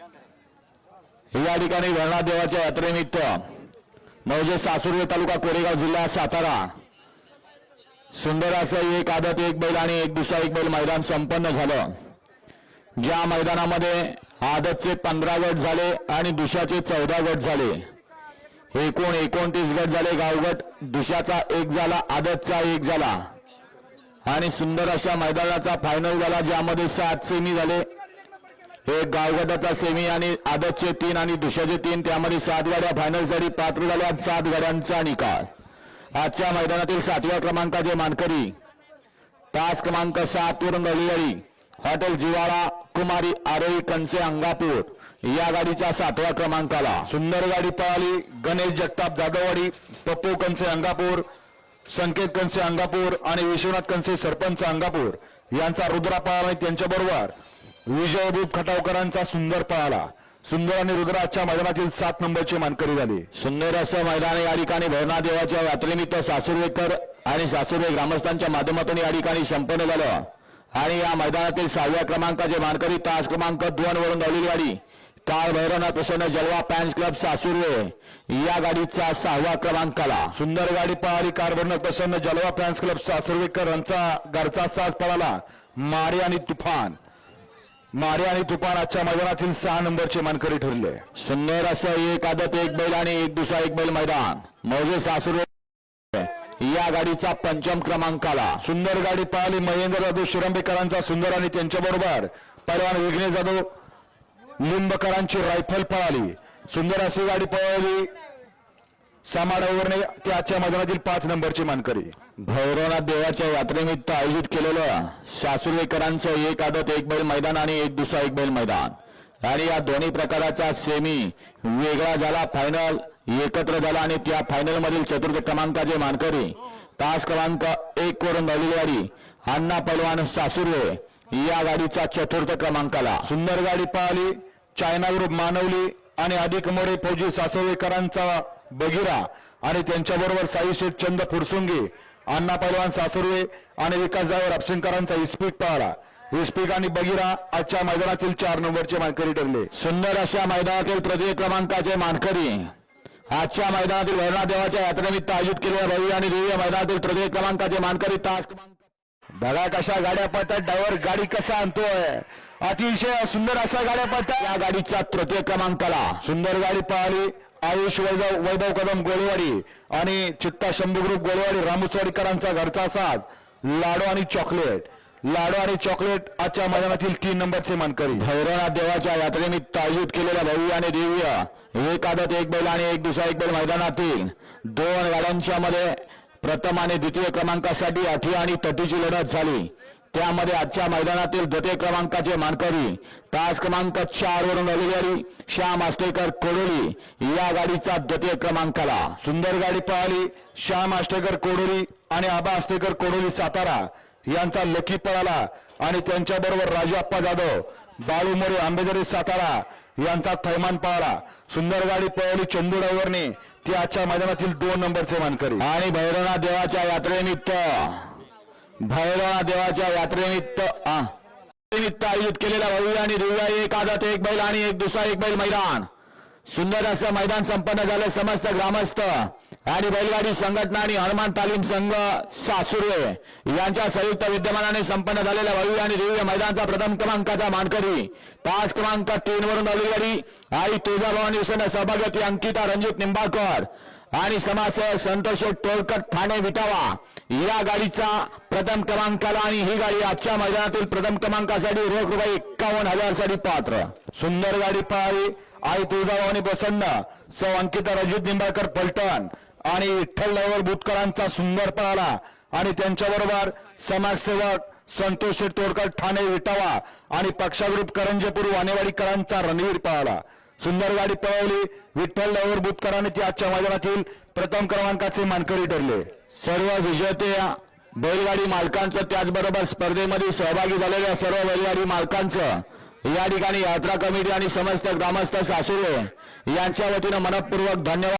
या ठिकाणी भरणा देवाच्या यात्रेनिमित्त मौजे सासुर्वे तालुका कोरेगाव जिल्हा सातारा. सुंदर असं एक आदत एक बैल आणि एक दुसरा एक बैल मैदान संपन्न झालं. ज्या मैदानामध्ये आदतचे पंधरा गट झाले आणि दुशाचे चौदा गट झाले. एकूण एकोणतीस गट झाले गावगट दुशाचा एक झाला आदतचा एक झाला. आणि सुंदर अशा मैदानाचा फायनल झाला ज्यामध्ये सात सेमी झाले. एक गावगटाचा सेमी आणि आदतचे तीन आणि दुसऱ्याचे तीन त्यामध्ये सात गाड्या फायनलसाठी पात्र झाल्या सात गाड्यांचा निकाल. आजच्या मैदानातील सातव्या क्रमांकाचे मानकरी तास क्रमांक सात वरून रविवारी हॉटेल जिवाळा कुमारी आरोई कणसे अंगापूर या गाडीचा सातवा क्रमांकाला. सुंदर गाडी पळाली गणेश जगताप जाधववाडी पप्पू कंसे अंगापूर संकेत कंसे अंगापूर आणि विश्वनाथ कंसे सरपंच अंगापूर. यांचा रुद्रा पळाला त्यांच्याबरोबर. विजयभूत खटावकरांचा सुंदर पळाला. सुंदर आणि रुद्राच्या मैदानातील सात नंबरचे मानकरी झाले. सुंदर असं मैदान या ठिकाणी भरणा देवाच्या यात्रेनिमित्त सासुर्वेकर आणि सासुर्वे ग्रामस्थांच्या माध्यमातून या ठिकाणी संपन्न झालं. आणि या मैदानातील सहाव्या क्रमांकाचे मानकरी तास क्रमांक दोन वरून धावलेली गाडी. काळ भैरवनाथ प्रसन्न जलवा पॅन्स क्लब सासुर्वे या गाडीचा सहाव्या क्रमांकाला सुंदर गाडी पळाली. कारभरनं प्रसन्न जलवा फॅन्स क्लब सासुर्वेकर यांचा घरचा साज पळाला. मारे आणि तुफान. मारे आणि तुफान आजच्या मैदानातील सहा नंबरचे मानकरी ठरले. सुंदर असं एक आदत एक बैल आणि एक दुसरा एक बैल मैदान. मौजे सासुर्वे या गाडीचा पंचम क्रमांकाला. सुंदर गाडी पळाली महेंद्र जाधव शिरंबेकरांचा सुंदर आणि त्यांच्या बरोबर. पैलवान विघ्नेश जाधव लिंबकरांची रायफल पळाली. सुंदर अशी गाडी पळवली सामाडावरने ते आजच्या मैदानातील पाच नंबरची मानकरी. भैरवनाथ देवाच्या यात्रेनिमित्त आयोजित केलेलं सासुर्वेकरांचं एक आदत एक बैल मैदान आणि एक दुसरा एक बैल मैदान. आणि या दोन्ही प्रकाराचा सेमी वेगळा झाला फायनल एकत्र झाला आणि त्या फायनल मधील चतुर्थ क्रमांकाचे मानकरी तास क्रमांक एक वरून धावलेली गाडी अण्णा पैलवान सासुर्वे या गाडीचा चतुर्थ क्रमांकाला. सुंदर गाडी पळाली चायना ग्रुप मानवली आणि अधिक मोरे फौजी सासुर्वेकरांचा बगिरा आणि त्यांच्याबरोबर साई शेठ चंद फुरसुंगी अण्णा पलवान सासुर्वे आणि विकास जावर अपसिंगकरांचा इस्पिक पळाला. इस्पिक आणि बगिरा आजच्या मैदानातील चार नंबरचे मानकरी ठरले. सुंदर अशा मैदानातील तृतीय क्रमांकाचे मानकरी. आजच्या मैदानातील भरणा देवाच्या यात्रेनिमित्त आयोजित केलेल्या भव्य आणि दिव्य मैदानातील तृतीय क्रमांकाचे मानकरी तास बघा कशा गाड्या पळतात डायव्हर गाडी कसा आणतोय? अतिशय सुंदर असा गाड्या पळतात या गाडीचा तृतीय क्रमांकाला. सुंदर गाडी पळाली. आयुष वैभव वैभव कदम गोळेवाडी आणि चित्ता शंभू ग्रुप गोलवाडी रामचवाडीकरांचा घरचा साज. लाडू आणि चॉकलेट लाडू आणि चॉकलेट आजच्या मैदानातील तीन नंबरचे मानकरी. भैरवनाथ देवाच्या यात्रेनिमित्त आयोजित केलेल्या भव्य आणि दिव्य एक आदत एक बैल आणि एक दुसरा एक बैल मैदानातील दोन गाड्यांच्या मध्ये प्रथम आणि द्वितीय क्रमांकासाठी आठवी आणि तटीची लढत झाली. त्यामध्ये आजच्या मैदानातील द्वितीय क्रमांकाचे मानकरी तास क्रमांक चार वरून आलेली श्याम आष्टेकर कोडोली या गाडीचा द्वितीय क्रमांकाला. सुंदर गाडी पळाली श्याम आष्टेकर कोडोली आणि आबा आष्टेकर कोडोली सातारा यांचा लकी पळाला आणि त्यांच्या बरोबर राजू अप्पा जाधव बाळू मोरे आंबेजरी सातारा यांचा थैमान पळाला. सुंदर गाडी पळवली चंदू डायव्हरने ती आजच्या मैदानातील दोन नंबरचे मानकरी. आणि भैरवनाथ देवाच्या यात्रेनिमित्त भैरवा देवाच्या यात्रेनिमित्त निमित्त आयोजित केलेल्या भव्य आणि दिव्य एक आदत एक बैल आणि एक दुसरा एक बैल मैदान. सुंदर असं मैदान संपन्न झालं समस्त ग्रामस्थ आणि बैलगाडी संघटना आणि हनुमान तालीम संघ सासुर्वे यांच्या संयुक्त विद्यमानाने संपन्न झालेल्या भव्य आणि दिव्य मैदानचा प्रथम क्रमांकाचा मानकरी तास क्रमांक तीन वरून आलेली आई तुळजाभवानी विसन्न सौभाग्यवती अंकिता रणजित निंबाळकर. आणि समाजसेवक संतोष टोलकट ठाणे विटावा. या गाडीचा प्रथम क्रमांकाला आणि ही गाडी आजच्या मैदानातील प्रथम क्रमांकासाठी रोख रुपये एक्कावन्न हजारसाठी पात्र. सुंदर गाडी पळाली आई तुळजाभवानी प्रसन्न सौ अंकिता रजित निंबाळकर पलटण. आणि विठ्ठल नवर भूतकरांचा सुंदर पळाला. आणि त्यांच्याबरोबर समाजसेवक संतोष तोडकर ठाणे विटावा. आणि पक्षाग्रुप करंजेपूर वानेवाडीकरांचा रणवीर पळाला. सुंदर गाडी पळवली. विठ्ठल नवर बुतकरांनी ती आजच्या मैदानातील प्रथम क्रमांकाचे मानकरी ठरले. सर्व विजेते बैलगाडी मालकांचं त्याचबरोबर स्पर्धेमध्ये सहभागी झालेल्या सर्व बैलगाडी मालकांचं या ठिकाणी यात्रा कमिटी आणि समस्त ग्रामस्थ सासुरे यांच्या वतीनं मनपूर्वक धन्यवाद.